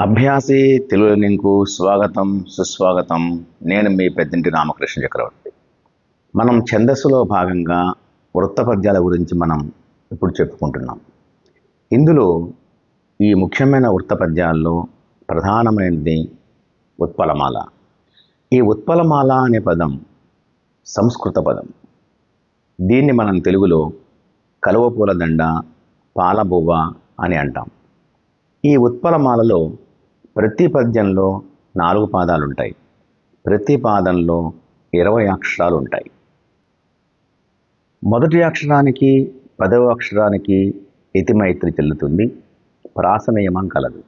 అభ్యాసి Telugu link స్వాగతం సుస్వాగతం. నేను మీ పెద్దింటి రామకృష్ణ చక్రవర్తి. మనం ఛందస్సులో భాగంగా వృత్త పద్యాల గురించి మనం ఇప్పుడు చెప్పుకుంటున్నాం. ఇందులో ఈ ముఖ్యమైన వృత్త పద్యాల్లో ప్రధానమైనది ఉత్పలమాల. ఈ ఉత్పలమాల అనే పదం సంస్కృత పదం. దీన్ని మనం తెలుగులో కలువపూల దండ పాలబువ్వ అని అంటాం. ఈ ఉత్పలమాలలో ప్రతి పద్యంలో నాలుగు పాదాలు ఉంటాయి ప్రతి పాదంలో ఇరవై అక్షరాలు ఉంటాయి మొదటి అక్షరానికి పదవ అక్షరానికి ఇతిమైత్రి చెల్లుతుంది. ప్రాస నియమం కలదు.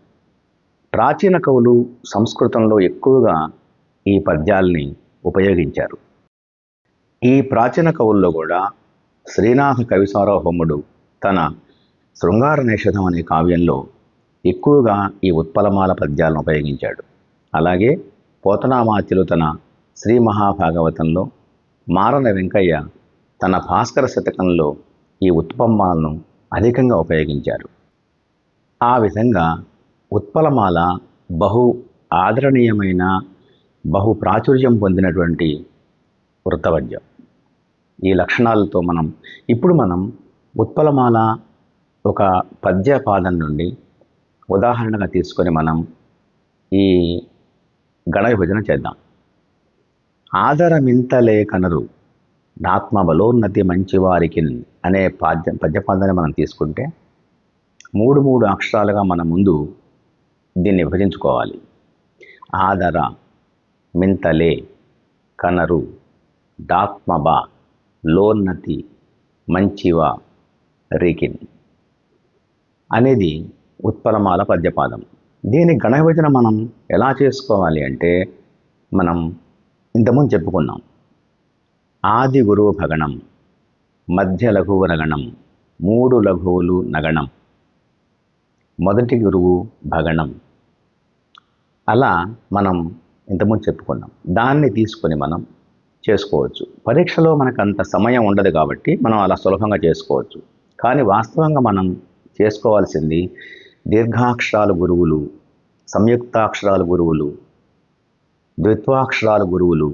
ప్రాచీన కవులు సంస్కృతంలో ఎక్కువగా ఈ పద్యాల్ని ఉపయోగించారు. ఈ ప్రాచీన కవుల్లో కూడా శ్రీనాథ కవిసార్వభౌముడు తన శృంగార నిషధం అనే కావ్యంలో ఎక్కువగా ఈ ఉత్పలమాల పద్యాలను ఉపయోగించాడు. అలాగే పోతనామాత్యులు తన శ్రీ మహాభాగవతంలో మారన వెంకయ్య తన భాస్కర శతకంలో ఈ ఉత్పమ్మాలను అధికంగా ఉపయోగించారు. ఆ విధంగా ఉత్పలమాల బహు ఆదరణీయమైన బహు ప్రాచుర్యం పొందినటువంటి వృత్తవద్యం ఈ లక్షణాలతో మనం ఇప్పుడు మనం ఉత్పలమాల ఒక పద్యపాదం నుండి ఉదాహరణగా తీసుకొని మనం ఈ గణ విభజన చేద్దాం. ఆదరమింతలే కనరు నాత్మ బలోన్నతి మంచివారికి అనే పాద్య పద్యపాదాన్ని మనం తీసుకుంటే మూడు మూడు అక్షరాలుగా మన ముందు దీన్ని విభజించుకోవాలి. ఆదర మింతలే కనరు డాత్మబ లోన్నతి మంచివా రికిన్ అనేది ఉత్పలమాల పద్యపాదం. దీని గణ మనం ఎలా చేసుకోవాలి అంటే మనం ఇంతకుముందు చెప్పుకున్నాం. ఆది గురువు భగణం మధ్య లఘువు నగణం మూడు లఘువులు నగణం. మొదటి గురువు భగణం. అలా మనం ఇంతకుముందు చెప్పుకున్నాం. దాన్ని తీసుకొని మనం చేసుకోవచ్చు. పరీక్షలో మనకు అంత సమయం ఉండదు కాబట్టి మనం అలా సులభంగా చేసుకోవచ్చు. కానీ వాస్తవంగా మనం చేసుకోవాల్సింది దీర్ఘాక్షరాల గురువులు సంయుక్తాక్షరాల గురువులు ద్విత్వాక్షరాల గురువులు.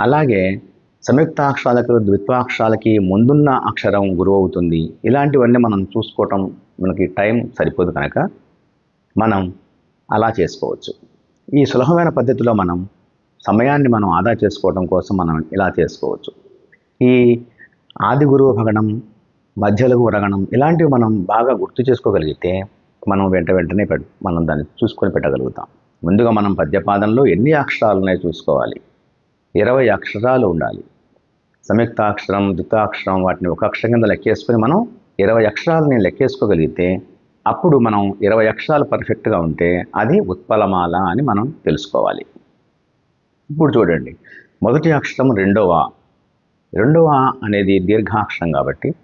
అలాగే సంయుక్తాక్షరాలకు ద్విత్వాక్షరాలకి ముందున్న అక్షరం గురువు అవుతుంది. ఇలాంటివన్నీ మనం చూసుకోవటం మనకి టైం సరిపోదు కనుక మనం అలా చేసుకోవచ్చు. ఈ సులభమైన పద్ధతిలో మనం సమయాన్ని మనం ఆదా చేసుకోవడం కోసం మనం ఇలా చేసుకోవచ్చు. ఈ ఆది గురువు భగణం మధ్యలకు ఉరగడం ఇలాంటివి మనం బాగా గుర్తు చేసుకోగలిగితే మనం వెంట వెంటనే పెట్ మనం దాన్ని చూసుకొని పెట్టగలుగుతాం. ముందుగా మనం పద్యపాదంలో ఎన్ని అక్షరాలు ఉన్నాయో చూసుకోవాలి. ఇరవై అక్షరాలు ఉండాలి. సంయుక్తాక్షరం ద్వితాక్షరం వాటిని ఒక అక్షరం కింద లెక్కేసుకొని మనం ఇరవై అక్షరాలని లెక్కేసుకోగలిగితే అప్పుడు మనం ఇరవై అక్షరాలు పర్ఫెక్ట్గా ఉంటే అది ఉత్పలమాల అని మనం తెలుసుకోవాలి. ఇప్పుడు చూడండి. మొదటి అక్షరం రెండవ. రెండవ అనేది దీర్ఘాక్షరం కాబట్టి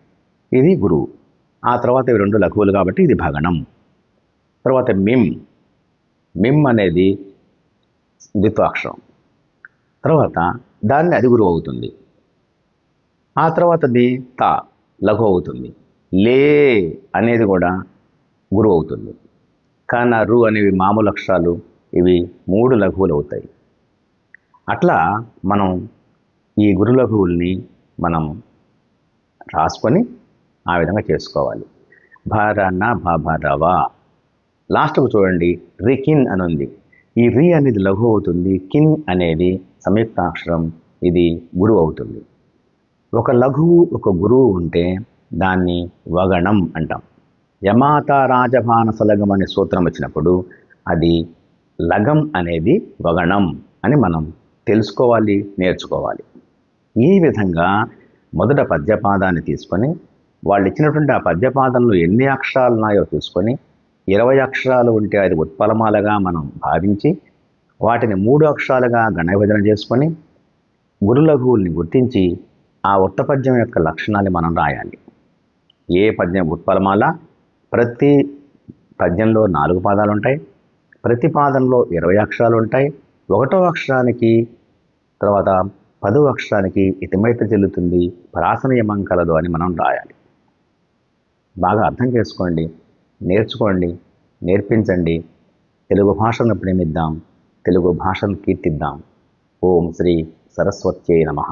ఇది గురువు. ఆ తర్వాత ఇవి రెండు లఘువులు కాబట్టి ఇది భగణం తర్వాత మిమ్. మిమ్ అనేది ద్విత్వాక్షరం. తర్వాత దాన్ని అది గురువు అవుతుంది. ఆ తర్వాతది త లఘు అవుతుంది. లే అనేది కూడా గురువు అవుతుంది. కాన రు అనేవి మామూలు అక్షరాలు ఇవి మూడు లఘువులు అవుతాయి. అట్లా మనం ఈ గురు లఘువుల్ని మనం రాసుకొని ఆ విధంగా చేసుకోవాలి. భారన భభరవ లాస్ట్కు చూడండి రికిన్ అని ఉంది ఈ రి అనేది లఘు అవుతుంది కిన్ అనేది సంయుక్తాక్షరం ఇది గురువు అవుతుంది. ఒక లఘువు ఒక గురువు ఉంటే దాన్ని వగణం అంటాం. యమాత రాజభానస అనే సూత్రం వచ్చినప్పుడు అది లగం అనేది వగణం అని మనం తెలుసుకోవాలి నేర్చుకోవాలి. ఈ విధంగా మొదట పద్యపాదాన్ని తీసుకొని వాళ్ళు ఇచ్చినటువంటి ఆ పద్యపాదంలో ఎన్ని అక్షరాలు ఉన్నాయో చూసుకొని ఇరవై అక్షరాలు ఉంటే అది ఉత్పలమాలగా మనం భావించి వాటిని మూడు అక్షరాలుగా గణవిభజన చేసుకొని గురులఘువుల్ని గుర్తించి ఆ ఉత్తపద్యం యొక్క లక్షణాన్ని మనం రాయాలి. ఏ పద్యం ఉత్పలమాల? ప్రతి పద్యంలో నాలుగు పాదాలు ఉంటాయి. ప్రతి పాదంలో ఇరవై అక్షరాలు ఉంటాయి. ఒకటో అక్షరానికి తర్వాత పదో అక్షరానికి ఇతిమైత చెల్లుతుంది. పరాసనయమం కలదు అని మనం రాయాలి. బాగా అర్థం చేసుకోండి నేర్చుకోండి నేర్పించండి. తెలుగు భాషను ప్రేమిద్దాం తెలుగు భాషను కీర్తిద్దాం. ఓం శ్రీ సరస్వత్యై నమః.